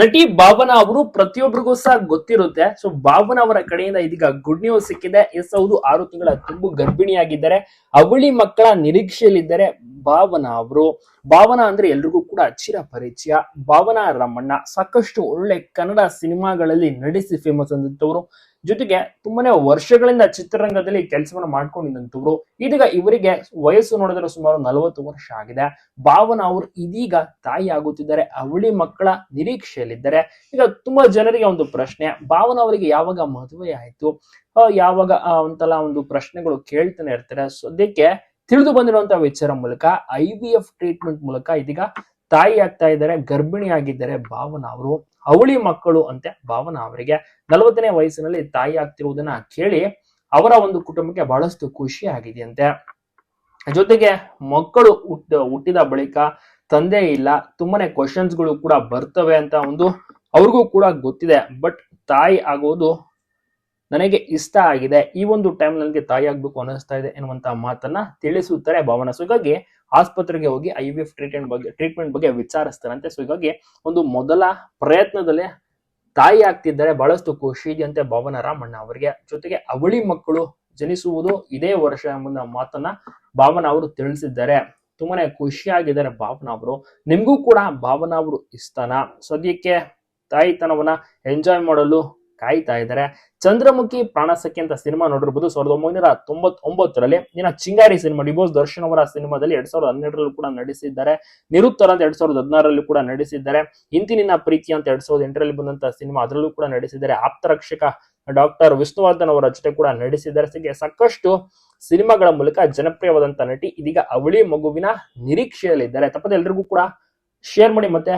ನಟಿ ಭಾವನಾ ಅವರು ಪ್ರತಿಯೊಬ್ಬರಿಗೂ ಸಹ ಗೊತ್ತಿರುತ್ತೆ. ಸೊ ಭಾವನಾ ಅವರ ಕಡೆಯಿಂದ ಇದೀಗ ಗುಡ್ ನ್ಯೂಸ್ ಸಿಕ್ಕಿದೆ. ಎಸ್ ಹೌದು, ಆರು ತಿಂಗಳ ತುಂಬು ಗರ್ಭಿಣಿಯಾಗಿದ್ದಾರೆ. ಅವಳಿ ಮಕ್ಕಳ ನಿರೀಕ್ಷೆಯಲ್ಲಿದ್ದಾರೆ ಭಾವನಾ ಅವರು. ಭಾವನಾ ಅಂದ್ರೆ ಎಲ್ರಿಗೂ ಕೂಡ ಅಚ್ಚಿರ ಪರಿಚಯ. ಭಾವನಾ ರಮಣ್ಣ ಸಾಕಷ್ಟು ಒಳ್ಳೆ ಕನ್ನಡ ಸಿನಿಮಾಗಳಲ್ಲಿ ನಟಿಸಿ ಫೇಮಸ್ ಅಂದಂತವ್ರು ಜೊತೆಗೆ ತುಂಬಾನೇ ವರ್ಷಗಳಿಂದ ಚಿತ್ರರಂಗದಲ್ಲಿ ಕೆಲಸವನ್ನು ಮಾಡ್ಕೊಂಡಿದ್ದಂಥವ್ರು. ಇದೀಗ ಇವರಿಗೆ ವಯಸ್ಸು ನೋಡಿದ್ರೆ ಸುಮಾರು ನಲವತ್ತು ವರ್ಷ ಆಗಿದೆ. ಭಾವನಾ ಅವರು ಇದೀಗ ತಾಯಿ ಆಗುತ್ತಿದ್ದಾರೆ, ಅವಳಿ ಮಕ್ಕಳ ನಿರೀಕ್ಷೆಯಲ್ಲಿದ್ದಾರೆ. ಈಗ ತುಂಬಾ ಜನರಿಗೆ ಒಂದು ಪ್ರಶ್ನೆ, ಭಾವನಾ ಅವರಿಗೆ ಯಾವಾಗ ಮದುವೆ ಆಯ್ತು ಯಾವಾಗ ಅಂತಲ್ಲ ಒಂದು ಪ್ರಶ್ನೆಗಳು ಕೇಳ್ತಾನೆ ಇರ್ತಾರೆ. ಸದ್ಯಕ್ಕೆ ತಿಳಿದು ಬಂದಿರುವಂತಹ ವಿಚಾರ ಮೂಲಕ ಐ ವಿ ಎಫ್ ಟ್ರೀಟ್ಮೆಂಟ್ ಮೂಲಕ ಇದೀಗ ತಾಯಿ ಆಗ್ತಾ ಇದ್ದಾರೆ, ಗರ್ಭಿಣಿ ಆಗಿದ್ದಾರೆ ಭಾವನಾ ಅವರು. ಅವಳಿ ಮಕ್ಕಳು ಅಂತೆ ಭಾವನಾ ಅವರಿಗೆ. ನಲವತ್ತನೇ ವಯಸ್ಸಿನಲ್ಲಿ ತಾಯಿ ಆಗ್ತಿರುವುದನ್ನ ಕೇಳಿ ಅವರ ಒಂದು ಕುಟುಂಬಕ್ಕೆ ಬಹಳಷ್ಟು ಖುಷಿ ಆಗಿದೆಯಂತೆ. ಜೊತೆಗೆ ಮಕ್ಕಳು ಹುಟ್ಟ, ಹುಟ್ಟಿದ ಬಳಿಕ ತಂದೆ ಇಲ್ಲ, ತುಂಬಾನೇ ಕ್ವಶನ್ಸ್ಗಳು ಕೂಡ ಬರ್ತವೆ ಅಂತ ಒಂದು ಅವ್ರಿಗೂ ಕೂಡ ಗೊತ್ತಿದೆ. ಬಟ್ ತಾಯಿ ಆಗೋದು ನನಗೆ ಇಷ್ಟ ಆಗಿದೆ. ಈ ಒಂದು ಟೈಮ್ ನನಗೆ ತಾಯಿ ಆಗ್ಬೇಕು ಅನಿಸ್ತಾ ಇದೆ ಎನ್ನುವಂತಹ ಮಾತನ್ನ ತಿಳಿಸುತ್ತಾರೆ ಭಾವನ. ಸೊ ಆಸ್ಪತ್ರೆಗೆ ಹೋಗಿ ಐ ವಿ ಎಫ್ ಟ್ರೀಟ್ಮೆಂಟ್ ಬಗ್ಗೆ ಟ್ರೀಟ್ಮೆಂಟ್ ಬಗ್ಗೆ ವಿಚಾರಿಸ್ತಾರಂತೆ. ಸೊ ಹೀಗಾಗಿ ಒಂದು ಮೊದಲ ಪ್ರಯತ್ನದಲ್ಲೇ ತಾಯಿ ಆಗ್ತಿದ್ದಾರೆ ಬಹಳಷ್ಟು ಖುಷಿ ಇದೆಯಂತೆ ಭಾವನ ರಾಮಣ್ಣ ಅವರಿಗೆ. ಜೊತೆಗೆ ಅವಳಿ ಮಕ್ಕಳು ಜನಿಸುವುದು ಇದೇ ವರ್ಷ ಎಂಬ ಮಾತನ್ನ ಭಾವನ ಅವರು ತಿಳಿಸಿದ್ದಾರೆ. ತುಂಬಾನೇ ಖುಷಿಯಾಗಿದ್ದಾರೆ ಭಾವನ ಅವರು. ನಿಮಗೂ ಕೂಡ ಭಾವನ ಅವರು ಇಷ್ಟನಾ? ಸದ್ಯಕ್ಕೆ ತಾಯಿತನವನ್ನ ಎಂಜಾಯ್ ಮಾಡಲು ಕಾಯ್ತಾ ಇದ್ದಾರೆ. ಚಂದ್ರಮುಖಿ ಪ್ರಾಣಸಖಿ ಅಂತ ಸಿನಿಮಾ ನೋಡಿರ್ಬೋದು. ಸಾವಿರದ ಒಂಬೈನೂರ ತೊಂಬತ್ತೊಂಬತ್ತರಲ್ಲಿ ಇನ್ನ ಚಿಂಗಾರಿ ಸಿನಿಮಾ, ಡಿಬೋಸ್ ದರ್ಶನ್ ಅವರ ಸಿನಿಮಾದಲ್ಲಿ ಎರಡ್ ಸಾವಿರದ ಹನ್ನೆರಡರಲ್ಲೂ ಕೂಡ ನಟಿಸಿದ್ದಾರೆ. ನಿರುತ್ತರ ಅಂತ ಎರಡ್ ಸಾವಿರದ ಹದಿನಾರರಲ್ಲಿ ಕೂಡ ನಟಿಸಿದ್ದಾರೆ. ಇಂತಿನಿನ ಪ್ರೀತಿ ಅಂತ ಎರಡ್ ಸಾವಿರದ ಎಂಟರಲ್ಲಿ ಬಂದಂತಹ ಸಿನಿಮಾ ಅದರಲ್ಲೂ ಕೂಡ ನಟಿಸಿದ್ದಾರೆ. ಆಪ್ತರಕ್ಷಕ ಡಾಕ್ಟರ್ ವಿಷ್ಣುವರ್ಧನ್ ಅವರ ಜೊತೆ ಕೂಡ ನಟಿಸಿದ್ದಾರೆ. ಹೀಗೆ ಸಾಕಷ್ಟು ಸಿನಿಮಾಗಳ ಮೂಲಕ ಜನಪ್ರಿಯವಾದಂತಹ ನಟಿ ಇದೀಗ ಅವಳಿ ಮಗುವಿನ ನಿರೀಕ್ಷೆಯಲ್ಲಿದ್ದಾರೆ. ತಪ್ಪದೆ ಎಲ್ರಿಗೂ ಕೂಡ ಶೇರ್ ಮಾಡಿ ಮತ್ತೆ